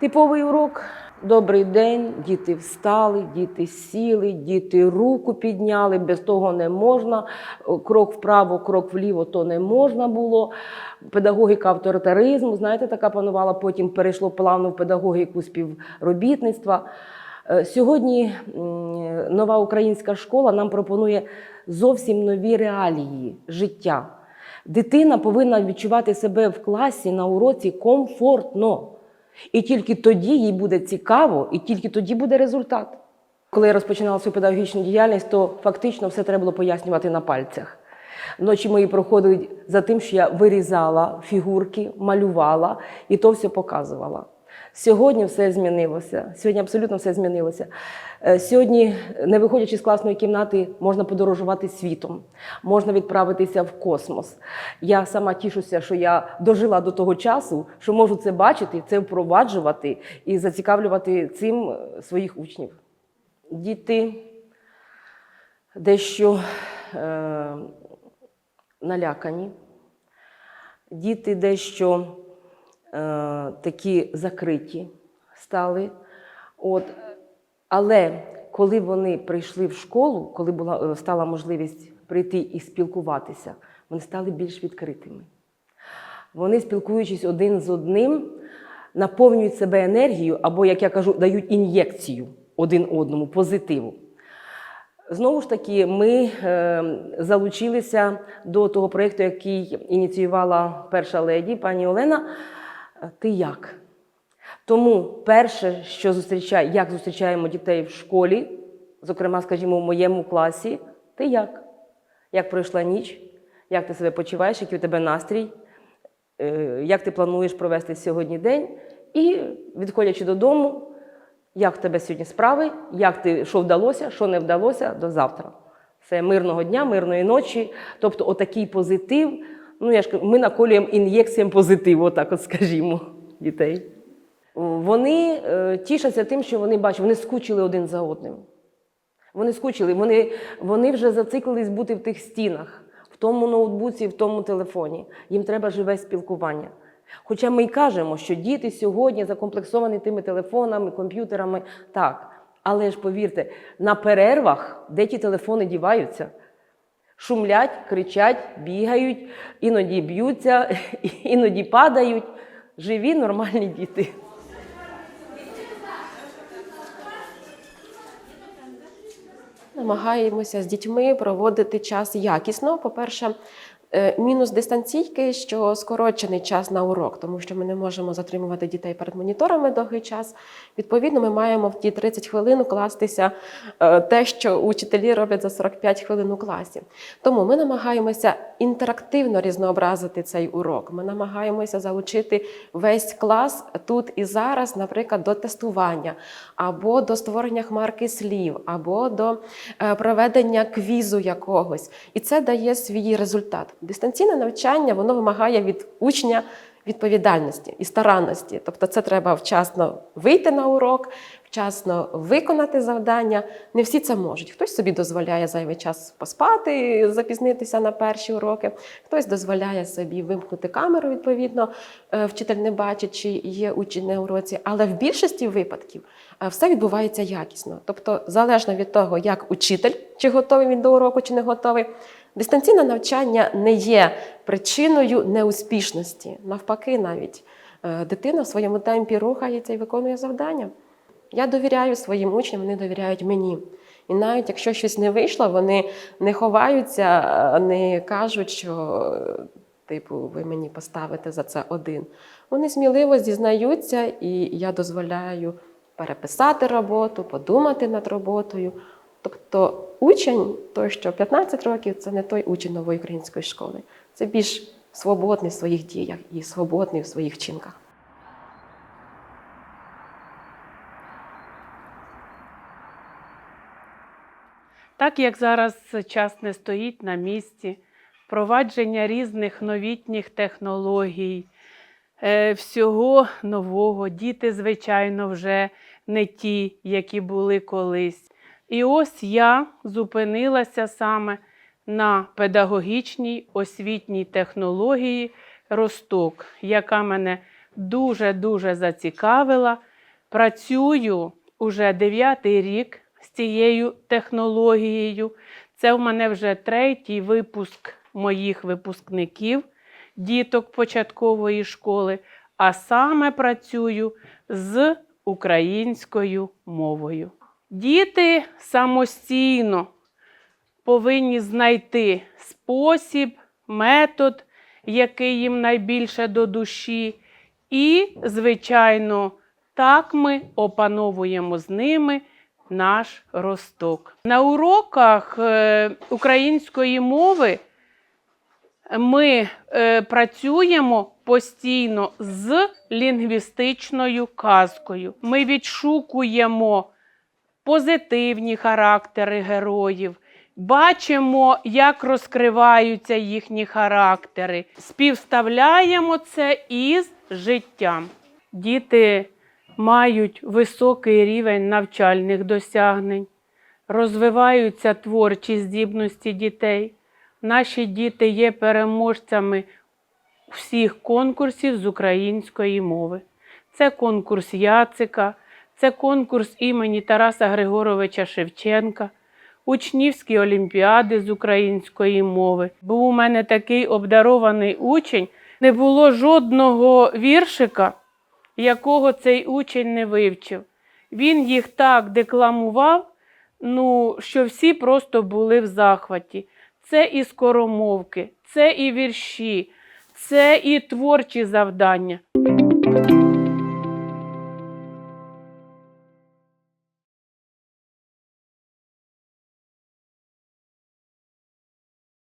Типовий урок. Добрий день, діти встали, діти сіли, діти руку підняли, без того не можна. Крок вправо, крок вліво то не можна було. Педагогіка авторитаризму, знаєте, така панувала, потім перейшло плавно в педагогіку співробітництва. Е, Сьогодні нова українська школа нам пропонує зовсім нові реалії життя. Дитина повинна відчувати себе в класі на уроці комфортно. І тільки тоді їй буде цікаво, і тільки тоді буде результат. Коли я розпочинала свою педагогічну діяльність, то фактично все треба було пояснювати на пальцях. Ночі мої проходили за тим, що я вирізала фігурки, малювала і то все показувала. Сьогодні все змінилося. Сьогодні абсолютно все змінилося. Е, Сьогодні, не виходячи з класної кімнати, можна подорожувати світом, можна відправитися в космос. Я сама тішуся, що я дожила до того часу, що можу це бачити, це впроваджувати і зацікавлювати цим е, своїх учнів. Діти дещо е, налякані, діти дещо такі закриті стали. От. Але коли вони прийшли в школу, коли була, е, стала можливість прийти і спілкуватися, вони стали більш відкритими. Вони, спілкуючись один з одним, наповнюють себе енергією або, як я кажу, дають ін'єкцію один одному, позитиву. Знову ж таки, ми е, залучилися до того проєкту, який ініціювала перша леді, пані Олена. Е, Ти як? Тому перше, що зустрічає, як зустрічаємо дітей в школі, зокрема, скажімо, в моєму класі, ти як? Як пройшла ніч? Як ти себе почуваєш, який у тебе настрій? Е, Як ти плануєш провести сьогодні день? І відходячи додому, як в тебе сьогодні справи, як ти, що вдалося, що не вдалося до завтра. Це мирного дня, мирної ночі. Тобто, отакий позитив. Ну, я ж ми наколюємо ін'єкціям позитиву, отак от скажімо, дітей. Вони е, тішаться тим, що вони бачать, вони скучили один за одним. Вони скучили, вони, вони вже зациклились бути в тих стінах, в тому ноутбуці, в тому телефоні. Їм треба живе спілкування. Хоча ми й кажемо, що діти сьогодні закомплексовані тими телефонами, комп'ютерами, так. Але ж повірте, на перервах, де ті телефони діваються, шумлять, кричать, бігають, іноді б'ються, іноді падають. Живі, нормальні діти. Намагаємося з дітьми проводити час якісно. По-перше, мінус дистанційки, що скорочений час на урок, тому що ми не можемо затримувати дітей перед моніторами довгий час. Відповідно, ми маємо в ті 30 хвилин укластися е, те, що учителі роблять за 45 хвилин у класі. Тому ми намагаємося інтерактивно різнообразити цей урок. Ми намагаємося залучити весь клас тут і зараз, наприклад, до тестування, або до створення хмарки слів, або до е, проведення квізу якогось. І це дає свій результат. Дистанційне навчання воно вимагає від учня відповідальності і старанності. Тобто, це треба вчасно вийти на урок, вчасно виконати завдання. Не всі це можуть. Хтось собі дозволяє зайвий час поспати, запізнитися на перші уроки, хтось дозволяє собі вимкнути камеру, відповідно, е, вчитель не бачить, чи є учень на уроці. Але в більшості випадків е, все відбувається якісно. Тобто, залежно від того, як учитель, чи готовий він до уроку, чи не готовий. Дистанційне навчання не є причиною неуспішності. Навпаки, навіть е, дитина в своєму темпі рухається і виконує завдання. Я довіряю своїм учням, вони довіряють мені. І навіть якщо щось не вийшло, вони не ховаються, е, не кажуть, що е, типу, ви мені поставите за це один. Вони сміливо зізнаються, і я дозволяю переписати роботу, подумати над роботою. Тобто учень, той, що 15 років, це не той учень нової української школи. Це більш свободний в своїх діях і свободний в своїх вчинках. Так як зараз час не стоїть на місці, впровадження різних новітніх технологій, е, всього нового, діти, звичайно, вже не ті, які були колись. І ось я зупинилася саме на педагогічній освітній технології Росток, яка мене дуже-дуже зацікавила. Працюю уже дев'ятий рік цією технологією. Це в мене вже третій випуск моїх випускників, діток початкової школи, а саме працюю з українською мовою. Діти самостійно повинні знайти спосіб, метод, який їм найбільше до душі. І, звичайно, так ми опановуємо з ними наш росток. На уроках е, української мови ми е, працюємо постійно з лінгвістичною казкою. Ми відшукуємо позитивні характери героїв, бачимо, як розкриваються їхні характери, співставляємо це із життям. Діти мають високий рівень навчальних досягнень, розвиваються творчі здібності дітей. Наші діти є переможцями всіх конкурсів з української мови. Це конкурс Яцика, це конкурс імені Тараса Григоровича Шевченка, учнівські олімпіади з української мови. Був у мене такий обдарований учень, не було жодного віршика, якого цей учень не вивчив. Він їх так декламував, ну, що всі просто були в захваті. Це і скоромовки, це і вірші, це і творчі завдання.